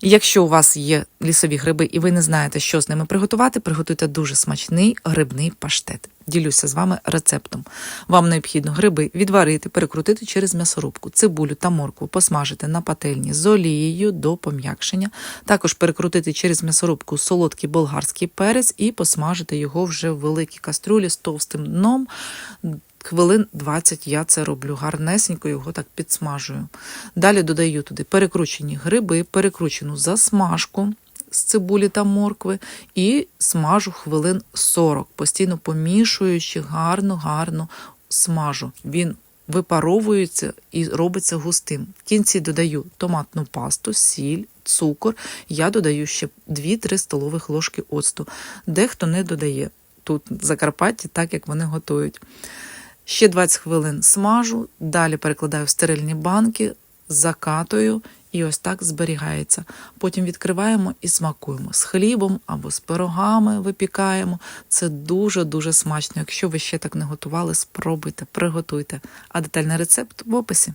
Якщо у вас є лісові гриби і ви не знаєте, що з ними приготувати, приготуйте дуже смачний грибний паштет. Ділюся з вами рецептом. Вам необхідно гриби відварити, перекрутити через м'ясорубку, цибулю та моркву посмажити на пательні з олією до пом'якшення. Також перекрутити через м'ясорубку солодкий болгарський перець і посмажити його вже в великій кастрюлі з товстим дном. Хвилин 20 я це роблю гарнесенько, його так підсмажую. Далі додаю туди перекручені гриби, перекручену засмажку з цибулі та моркви і смажу хвилин 40, постійно помішуючи гарно-гарно смажу. Він випаровується і робиться густим. В кінці додаю томатну пасту, сіль, цукор. Я додаю ще 2-3 столових ложки оцту. Дехто не додає. Тут в Закарпатті, так як вони готують. Ще 20 хвилин смажу, далі перекладаю в стерильні банки, закатую і ось так зберігається. Потім відкриваємо і смакуємо з хлібом або з пирогами випікаємо. Це дуже-дуже смачно. Якщо ви ще так не готували, спробуйте, приготуйте. А детальний рецепт в описі.